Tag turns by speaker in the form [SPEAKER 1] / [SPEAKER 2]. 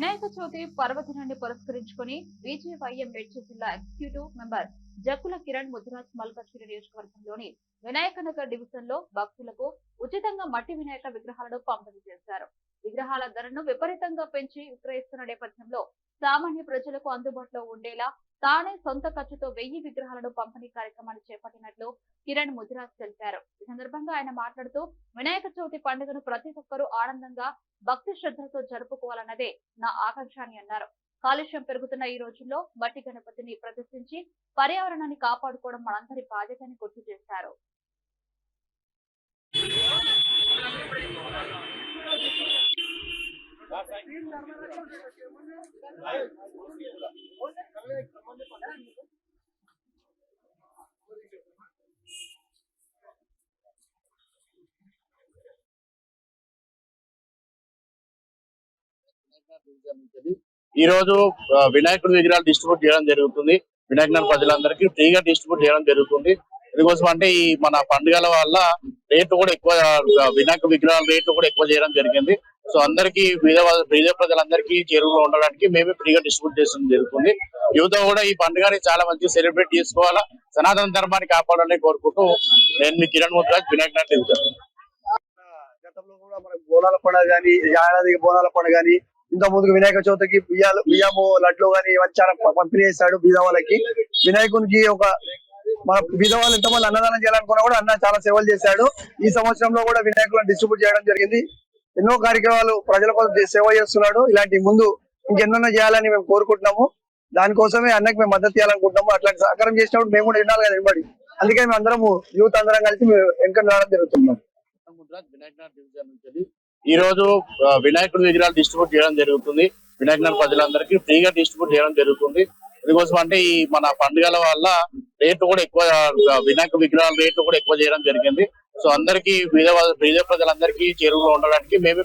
[SPEAKER 1] వినాయక చవితి పర్వదినాన్ని పురస్కరించుకుని బీజేవైఎం మేడ్చల్ జిల్లా ఎగ్జిక్యూటివ్ మెంబర్ జక్కుల కిరణ్ ముద్రాజ్ మల్కాజ్గిరి నియోజకవర్గంలోని వినాయక నగర్ డివిజన్లో భక్తులకు ఉచితంగా మట్టి వినాయక విగ్రహాలను పంపిణీ చేశారు. విగ్రహాల ధరను విపరీతంగా పెంచి విక్రయిస్తున్న నేపథ్యంలో సామాన్య ప్రజలకు అందుబాటులో ఉండేలా తానే సొంత ఖర్చుతో వెయ్యి విగ్రహాలను పంపిణీ కార్యక్రమాన్ని చేపట్టినట్లు కిరణ్ ముదిరాజ్ తెలిపారు. ఈ సందర్భంగా ఆయన మాట్లాడుతూ వినాయక చవితి పండుగను ప్రతి ఒక్కరూ ఆనందంగా భక్తి శ్రద్ధలతో జరుపుకోవాలన్నదే నా ఆకాంక్ష అని అన్నారు. కాలుష్యం పెరుగుతున్న ఈ రోజుల్లో మట్టి గణపతిని ప్రదర్శించి పర్యావరణాన్ని కాపాడుకోవడం మనందరి బాధ్యతని గుర్తు చేశారు.
[SPEAKER 2] ఈ రోజు వినాయకుడి విగ్రహాలు డిస్ట్రిబ్యూట్ చేయడం జరుగుతుంది. వినాయక ప్రజలందరికీ ఫ్రీగా డిస్ట్రిబ్యూట్ చేయడం జరుగుతుంది. ఎందుకోసం అంటే ఈ మన పండుగల వల్ల రేట్లు కూడా ఎక్కువ వినాయక విగ్రహాల రేట్లు కూడా ఎక్కువ చేయడం జరిగింది. సో అందరికీ బీద ప్రజలందరికీ చేరువలో ఉండడానికి మేమే ఫ్రీగా డిస్ట్రిబ్యూట్ చేయడం జరుగుతుంది. యువత కూడా ఈ పండుగని చాలా మంచిగా సెలబ్రేట్ చేసుకోవాలా సనాతన ధర్మాన్ని కాపాడాలని కోరుకుంటూ నేను మీ కిరణ్ ముద్రాజ్ వినాయక నాటి
[SPEAKER 3] గతంలో కూడా మనకి బోనాల పండుగ కానీ ఏడాదికి బోనాల పండుగ కానీ ఇంత ముందుకు వినాయక చవితికి బియ్యాలు బియ్యము లడ్లు కానీ ఇవన్నీ చాలా పంపిణీ చేస్తాడు బీదవాళ్ళకి. వినాయకునికి ఒక మన బీదవాళ్ళు ఎంతమంది అన్నదానం చేయాలనుకున్నా కూడా అన్న చాలా సేవలు చేశాడు. ఈ సంవత్సరంలో కూడా వినాయకులను డిస్ట్రిబ్యూట్ చేయడం జరిగింది. ఎన్నో కార్యక్రమాలు ప్రజల కోసం సేవ చేస్తున్నాడు. ఇలాంటి ముందు ఇంకెన్నో చేయాలని మేము కోరుకుంటున్నాము. దానికోసమే అన్నకి మేము మద్దతు చేయాలనుకుంటున్నాము అట్లాంటి సహకారం చేసినప్పుడు మేము కూడా వినాలి కదా వెంబడి. అందుకే మేము అందరము యూత్ అందరం కలిసి మేము వెనక రావడం జరుగుతున్నాం
[SPEAKER 2] ముద్రాజ్ డివిజన్ నుంచి ఈ రోజు వినాయకుడి విగ్రహాలు డిస్ట్రిబ్యూట్ చేయడం జరుగుతుంది. వినాయక ప్రజలందరికీ ఫ్రీగా డిస్ట్రిబ్యూట్ చేయడం జరుగుతుంది. ఎందుకోసం అంటే ఈ మన పండుగల వల్ల రేట్లు కూడా ఎక్కువ వినాయక విగ్రహాల రేట్లు కూడా ఎక్కువ చేయడం జరిగింది. సో అందరికీ బీద వా- ప్రజలందరికీ చేరువలో ఉండడానికి మేము